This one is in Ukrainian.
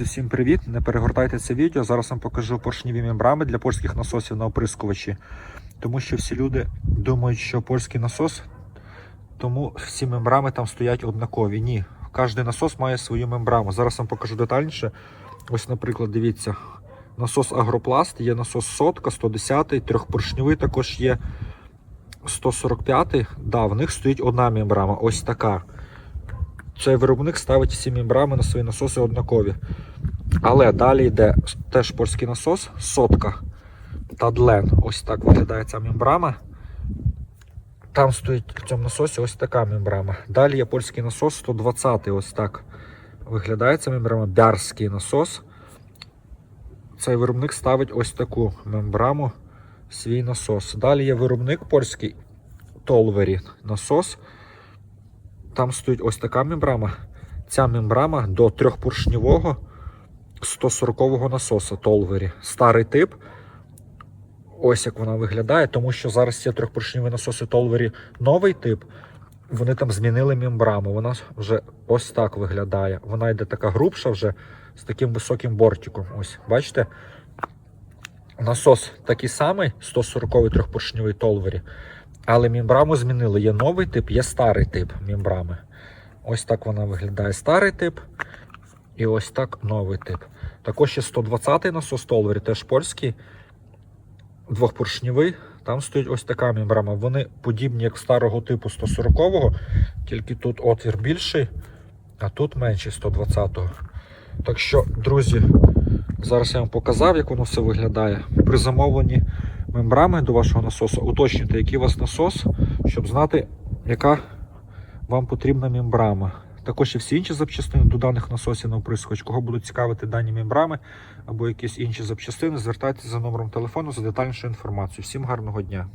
Всім привіт! Не перегортайте це відео. Зараз вам покажу поршневі мембрами для польських насосів на оприскувачі. Тому що всі люди думають, що польський насос, тому всі мембрами там стоять однакові. Ні, кожен насос має свою мембраму. Зараз вам покажу детальніше. Ось, наприклад, дивіться, насос Агропласт, є насос сотка, 110, трьохпоршневий також є 145. Да, в них стоїть одна мембрама, ось така. Цей виробник ставить всі мембрами на свої насоси однакові. Але далі йде теж польський насос, сотка та длен. Ось так виглядає ця мембрама. Там стоїть в цьому насосі ось така мембрама. Далі є польський насос 120 ось так виглядає ця мембрама. Бярський насос. Цей виробник ставить ось таку мембраму свій насос. Далі є виробник польський Толвері насос. Там стоїть ось така мембрама. Ця мембрама до трьохпоршневого 140-го насоса Толвері. Старий тип. Ось як вона виглядає, тому що зараз є трьохпоршневі насоси Толвері новий тип. Вони там змінили мембраму. Вона вже ось так виглядає. Вона йде така грубша вже з таким високим бортиком. Ось, бачите? Насос такий самий, 140-й трьохпоршневий Толвері. Але мембраму змінили. Є новий тип, є старий тип мембрами. Ось так вона виглядає старий тип. І ось так новий тип. Також є 120-й насос Толвері, теж польський, двохпоршневий. Там стоїть ось така мембрама. Вони подібні, як старого типу 140-го, тільки тут отвір більший, а тут менший 120-го. Так що, друзі, зараз я вам показав, як воно все виглядає. При замовленні мембрами до вашого насосу, уточнюйте, який у вас насос, щоб знати, яка вам потрібна мембрама. Також і всі інші запчастини до даних насосів на оприскувач. Кого будуть цікавити дані мембрами або якісь інші запчастини, звертайтеся за номером телефону за детальнішу інформацію. Всім гарного дня!